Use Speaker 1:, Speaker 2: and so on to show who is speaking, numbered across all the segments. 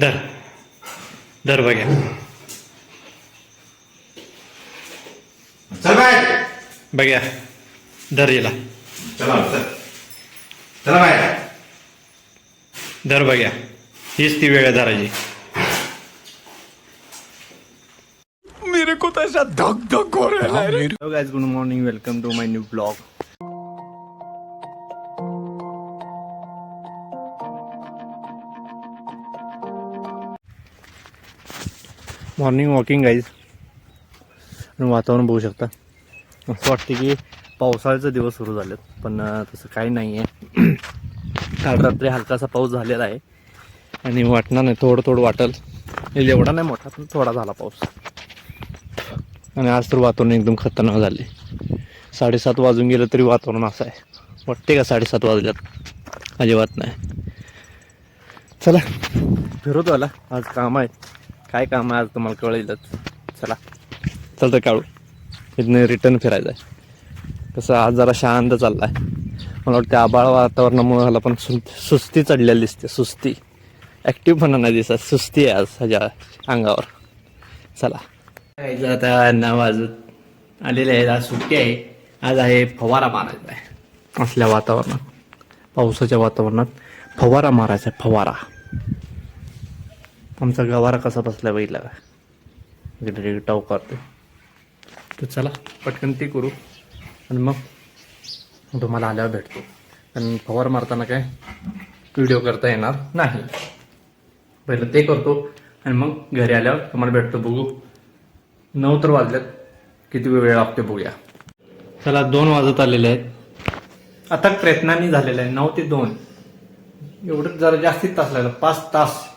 Speaker 1: धर धर बघ्या.
Speaker 2: चल बाहेर.
Speaker 1: बघ्या. धर येला.
Speaker 2: चला चल. चला बाहेर.
Speaker 1: धर बघ्या. हीच ती वेळ धरायची
Speaker 3: Hello guys, good morning. Welcome to my new vlog. Morning morning walking guys आणि वातावरण बघू शकता. असं वाटतं की पावसाळ्याचा दिवस सुरू झालेत पण तसं काही नाही आहे काल रात्री हलकासा पाऊस झालेला आहे. आणि वाटणार नाही थोडं थोडं वाटेल. एवढा नाही मोठा पण थोडा झाला पाऊस. आणि आज तर वातावरण एकदम खतरनाक झाले साडेसात वाजून गेलं तरी वातावरण असं आहे. वाटते का साडेसात वाजल्यात? अजिबात नाही. चला. फिरवतो आला आज काम आहे. काय काम आहे आज तुम्हाला कळेलच. चला. चलतं काढू इथनं रिटर्न फिरायचं आहे. कसं आज जरा शांत चालला आहे मला वाटतं आबाळ वातावरणामुळे ह्याला पण सु सुस्ती चढलेली दिसते सुस्ती. ॲक्टिव्हपणा नाही दिसत सुस्ती आहे आज ह्याच्या अंगावर. चला. जायचं आता नऊ वाजत आलेले आहेत. आज सुट्टी आहे. आज आहे फवारा मारायचा आहे. असल्या वातावरणात पावसाच्या वातावरणात फवारा मारायचा आहे फवारा. आमचा गवारा कसा बसला बघितला का? इकडे टाव करते तर चला पटकन ते करू. आणि मग तुम्हाला आल्यावर भेटतो. कारण फवार मारताना काय? व्हिडिओ करता येणार नाही. पहिलं ते करतो. आणि मग घरी आल्यावर तुम्हाला भेटतो बघू. नऊ तर वाजल्यात किती वेळ लागते बघूया. चला दोन वाजत आलेले आहेत. आता प्रयत्नांनी झालेलं आहे. नऊ ते दोन. एवढं जरा जास्तीत तास लागला. पाच तास.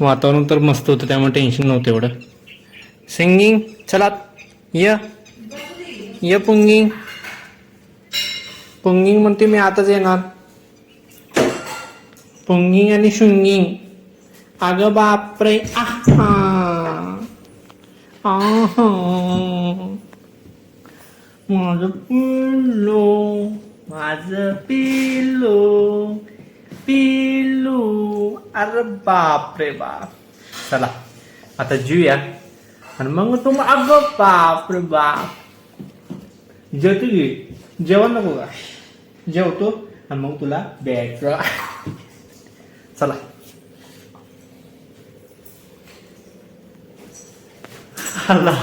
Speaker 3: वातावरण तर मस्त होतं त्यामुळे टेन्शन नव्हतं एवढं. सिंगिंग चला य. य पुंगिंग. पुंगिंग म्हणते मी आताच येणार. पुंगिंग आणि शुंगिंग. अगं बापरे आहा. माझ माझं पिल्लो माझं पिल्लो. अरे बाप रे बाप. चला आता जीवया आणि मग तुम अगं बापरे बाप. जेवतो की? जेवण नको का? जेवतो आणि मग तुला बॅट चला. आला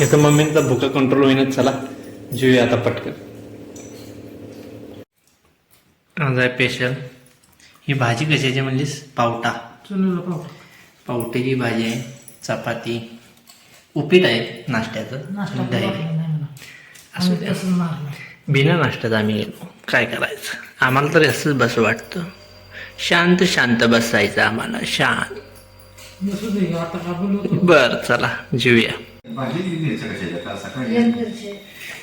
Speaker 3: इथं मम्मींचा भुका कंट्रोल होईनच. चला जीवया आता पटकन. आज आहे पेशल ही भाजी कशाची म्हणलीस? पावटा. पावट्याची भाजी आहे चपाती. उपीट आहे नाश्त्याचं. दही. असू बिना नाश्त्यात आम्ही गेलो काय करायचं? आम्हाला तर असंच बस वाटतं. शांत शांत बसायचं आम्हाला. शांत. बर चला. जेऊया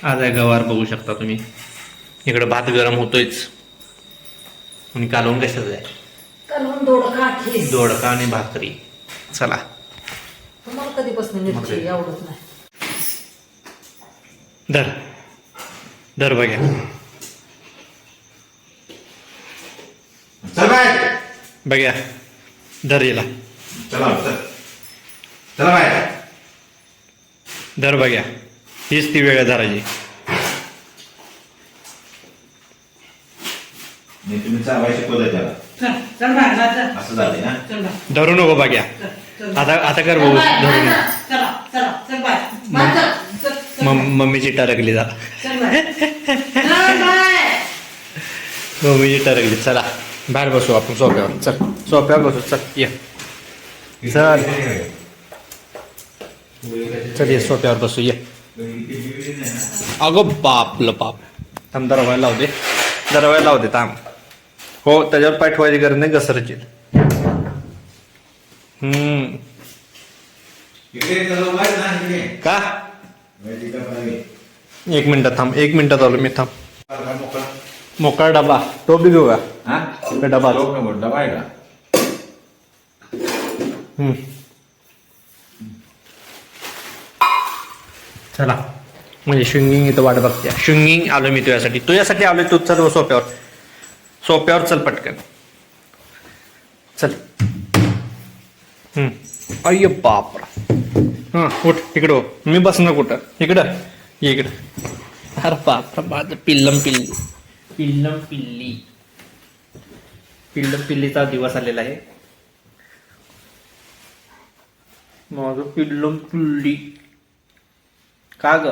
Speaker 1: आज आहे गवार बघू शकता तुम्ही. इकडे भात गरम होतोयच. आणि कालवून कशाचं आहे
Speaker 4: दोडका खीस
Speaker 1: दोडका आणि भाकरी. चला.
Speaker 4: तुम्हाला कधीपासून मिरची आवडत नाही?
Speaker 1: धर. धर बघ्या
Speaker 2: चल बाहेर
Speaker 1: बघ्या धर येला.
Speaker 2: चला चल. चला बाहेर
Speaker 1: धर बघ्या हीच ती वेळ आहे धरायची
Speaker 2: मी तुम्ही चालवाय शिकवलं त्याला
Speaker 4: चल चल बाहेर जा, जा.
Speaker 2: असं झाले ना?
Speaker 4: चल बाहेर.
Speaker 1: धरू नको बघ्या
Speaker 4: चल,
Speaker 1: आता आता कर भाऊ
Speaker 4: बाहेर,
Speaker 1: धरू
Speaker 4: बाहेर
Speaker 1: नको.
Speaker 4: जा. चला चला चल बाहेर. बाहेर चल, चल, चल.
Speaker 1: मम- मम्मीची टरकली जा.
Speaker 4: चल बाहेर. चल बाहेर.
Speaker 1: मम्मीची टरकली चला बाहेर बसू आपण सोप्यावर चल सोप्यावर बसू. चल ये. चल. चल ये सोप्यावर बसू ये. अगं बापलं बाप. थांब दरवाजा लावू दे. दरवाजा लावू दे थांब. हो त्याच्यावर पाय ठेवायची गरज नाही घसरची का? एक मिनिटात थांब एक मिनिटात आलो मी थांब.
Speaker 2: मोकळा
Speaker 1: डबा तो बी घेऊया.
Speaker 2: हा?
Speaker 1: का डबा.
Speaker 2: डबा आहे का.
Speaker 1: चला. म्हणजे शृंगिंग इथं वाट बघते. शृंगिंग आलो मी तुझ्यासाठी. तुझ्यासाठी आलोय तू चल सोप्यावर
Speaker 3: सोप्यावर चल पटकन. चल. हम्म. अय्य बापरा. हां उठ इकडं हो. मी बसणार कुठं? इकडं. ये इकडं. अरे बापरा माझं पिल्लम पिल्ली. पिल्लम पिल्ली. पिल्लम पिल्लीचा दिवस आलेला आहे. माझं पिल्लम पिल्ली. का ग?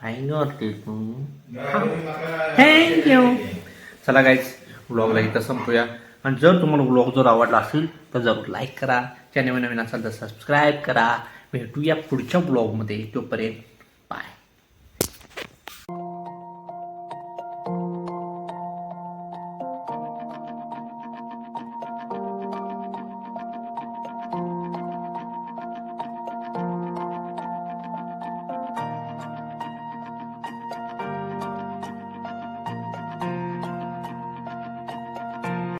Speaker 3: काय करते तू. थँक्यू चला गाईज ब्लॉगला इथं संपूया. आणि जर तुम्हाला ब्लॉग जर आवडला असेल तर जरूर लाईक करा. चॅनल नवीन असाल तर सबस्क्राईब करा. भेटूया पुढच्या ब्लॉगमध्ये तोपर्यंत